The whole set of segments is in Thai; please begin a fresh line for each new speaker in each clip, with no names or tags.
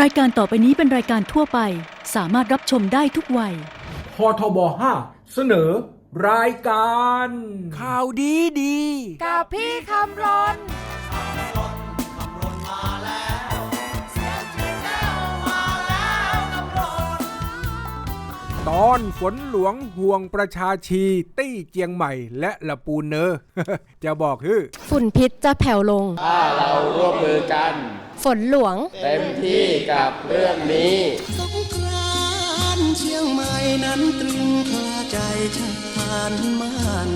รายการต่อไปนี้เป็นรายการทั่วไป สามารถรับชมได้ทุกวัย
พทบ5เสนอ รายการ
ข่าวดีดี
กับพี่คำรน
ตอนฝนหลวงห่วงประชาชีตี้เจียงใหม่ และละปูนเนอ จะบอกคือ
ฝุ่นพิษจะแผ่วลง
ถ้าเราร่วมมือกัน
ฝนหลวง
เต็มที่กับเรื่องนี้
สงกรานต์เชียงใหม่นั้นตรึงคาใจชานมัน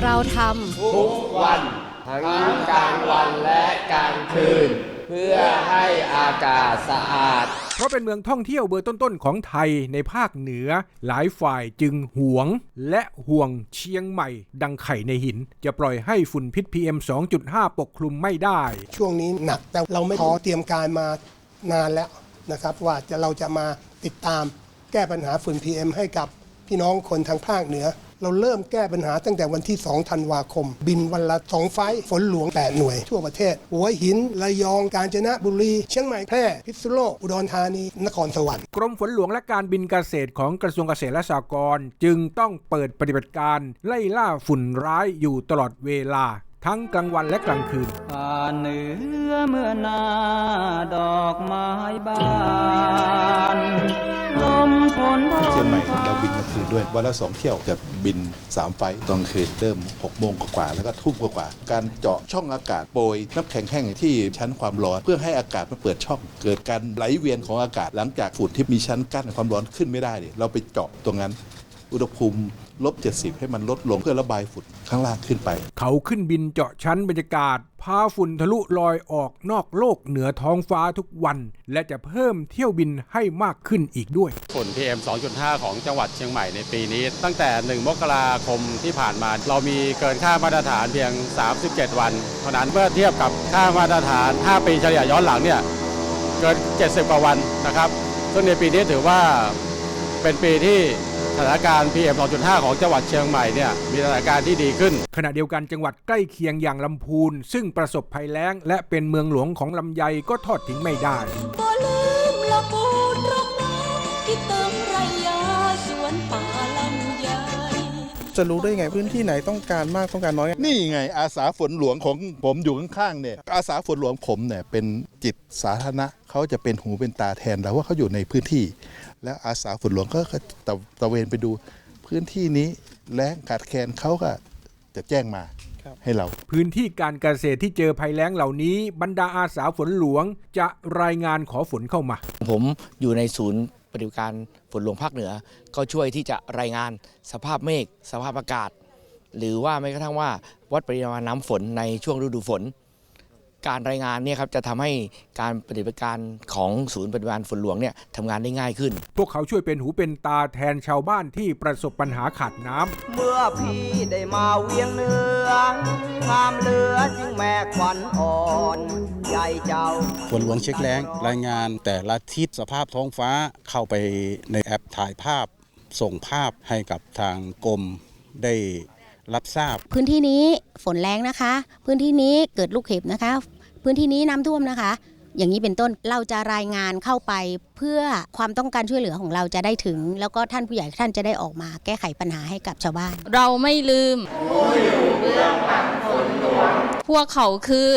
เราท
ทุกวันทั้งกลางวันและกลางคืน เพื่อให้อากาศสะอาด
เพ ราะเป็นเมืองท่องเที่ยวเบอร์ต้นๆของไทยในภาคเหนือ หลายฝ่ายจึงหวง และห่วงเชียงใหม่ ดังไข่ในหิน จะปล่อยให้ฝุ่นพิษ PM 2.5 ปกคลุมไม่ได้
ช่วงนี้หนักแต่เราไม่พอเตรียมการมานานแล้วนะครับ ว่าจะเราจะมาติดตามแก้ปัญหาฝุ่น PM ให้กับพี่น้องคนทางภาคเหนือ เราเริ่มแก้ปัญหาตั้งแต่วันที่ 2 ธันวาคม บินวันละ 2 ไฟล์ฝนหลวง 8 หน่วย ทั่วประเทศ หัวหิน ระยอง กาญจนบุรี เชียงใหม่ แพร่ พิษณุโลก อุดรธานี นครสวรรค์
กรมฝนหลวงและการบินเกษตรของกระทรวงเกษตรและสหกรณ์จึงต้องเปิดปฏิบัติการไล่ล่าฝุ่นร้ายอยู่ตลอดเวลา ทั้งกลางวันและกลางคืน
ผ่านเหนือเมื่อหนาดอกไม้บานลมฝนพ
เราบินกลางคืนด้วยวันละสองเที่ยวจะบิน 3 ไฟตอนกลางคืนเริ่ม6โมงกว่าๆแล้วก็ทุ่มกว่าๆการเจาะช่องอากาศโปรยน้ำแข็งแห้งที่ชั้นความร้อน เพื่อให้อากาศมันเปิดช่อง เกิดการไหลเวียนของอากาศหลังจากฝุ่นที่มีชั้นกั้นความร้อนขึ้นไม่ได้เนี่ยเราไปเจาะตรงนั้นอุณหภูมิ ลบ 70 ให้มันลดลงเพื่อระบายฝุ่นข้างล่างขึ้นไป
เขาขึ้นบินเจาะชั้นบรรยากาศ พาฝุ่นทะลุลอยออกนอกโลกเหนือท้องฟ้าทุกวัน และจะเพิ่มเที่ยวบินให้มากขึ้นอีกด้วย
ฝุ่น PM 2.5 ของจังหวัดเชียงใหม่ในปีนี้ ตั้งแต่ 1 มกราคมที่ผ่านมา เรามีเกินค่ามาตรฐานเพียง 37 วัน เท่านั้นเมื่อเทียบกับค่ามาตรฐาน 5 ปีเฉลี่ยย้อนหลังเนี่ยเกิน 70 กว่าวันนะครับซึ่งในปีนี้ถือว่าเป็นปีที่ส ถานการณ์ PM 2.5 ของจังหวัดเชียงใหม่เนี่ยมีสถานการณ์ที่ดีขึ้น
ขณะเดียวกันจังหวัดใกล้เคียงอย่างลำพูน ซึ่งประสบภัยแล้ง และเป็นเมืองหลวงของลำไยก็ทอดทิ้งไม่ได้
บ่ลืมละปูนรกน้ำที่เติม
จะรู้ได้ไงพื้นที่ไหนต้องการมากต้องการน้อย
นี่ไงอาสาฝนหลวงของผมอยู่ข้างๆเนี่ยอาสาฝนหลวงผมเนี่ยเป็นจิตสาธารณะเขาจะเป็นหูเป็นตาแทนเราว่าเขาอยู่ในพื้นที่ แล้วอาสาฝนหลวงก็ตะตะเวนไปดูพื้นที่นี้แล้งขาดแคลนเขาก็จะแจ้งมาให้เรา
พื้นที่การเกษตรที่เจอภัยแล้งเหล่านี้ บรรดาอาสาฝนหลวงจะรายงานขอฝนเข้ามา
ผมอยู่ในศูนย์ ปฏิบัติการฝนหลวงภาคเหนือ ก็ช่วยที่จะรายงานสภาพเมฆสภาพอากาศ หรือว่าแม้กระทั่งว่าวัดปริมาณน้ำฝนในช่วงฤดูฝน การรายงานเนี่ยครับจะทำให้การปฏิบัติการของศูนย์ปฏิบัติการฝนหลวงเนี่ยทำงานได้ง่ายขึ้น
พวกเขาช่วยเป็นหูเป็นตาแทนชาวบ้านที่ประสบปัญหาขาดน้ำ
เมื่อพี่ได้มาเวียงเนืองความเหลือจึงแม่ขวัญอ่อนใหญ่เจ้า
ฝนหลวงเช็คแรงรายงานแต่ละทิศสภาพท้องฟ้าเข้าไปในแอปถ่ายภาพส่งภาพให้กับทางกรมได้ รับทราบ
พื้นที่นี้ฝนแรงนะคะ พื้นที่นี้เกิดลูกเห็บนะคะ พื้นที่นี้น้ำท่วมนะคะ อย่างนี้เป็นต้นเราจะรายงานเข้าไปเพื่อความต้องการช่วยเหลือของเราจะได้ถึง แล้วก็ท่านผู้ใหญ่ท่านจะได้ออกมาแก้ไขปัญหาให้กับชาวบ้าน
เราไม่ลืมพวกเขาคือ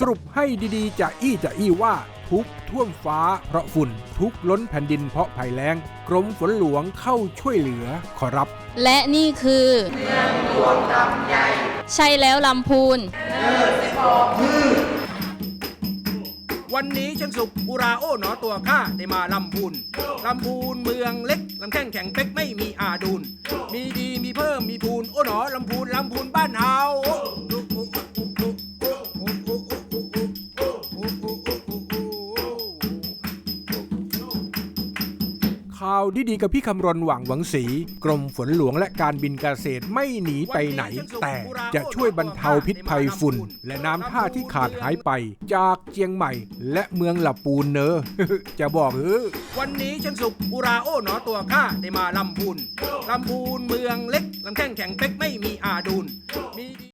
สรุปให้ดีๆจะอี้จะอี้ว่า ทุกข์ท่วมฟ้าเพราะฝุ่น ทุกข์ล้นแผ่นดินเพราะภัยแล้ง กรมฝนหลวงเข้าช่วยเหลือขอรับ
และนี่คือเมืองหลวงลำใหญ่ใช่แล้วลำพูน
วันนี้ฉันสุขอุราโอ้หนอตัวข้าได้มาลำพูนลำพูนเมืองเล็กลำแข้งแข็งเป๊กไม่มีอาดูนมีดีมีเพิ่มมีพูนโอ้หนอลำพูนลำพูนบ้านเฮาาวดีๆกับพี่คำรณหวังหวังสีกรมฝนหลวงและการบินเกษตรไม่หนีไปไหน แต่จะช่วยบรรเทาพิษภัยฝุ่น และน้ำท่าที่ขาดหายไป จากเจียงใหม่ และเมืองหลับปูนเนอจะบอกเออวันนี้ฉันสุขอุราโอ้หนอตัวข้าได้มาลำพูนลำพูนเมืองเล็กลำแข้งแข็งเป๊กไม่มีอาดูนมี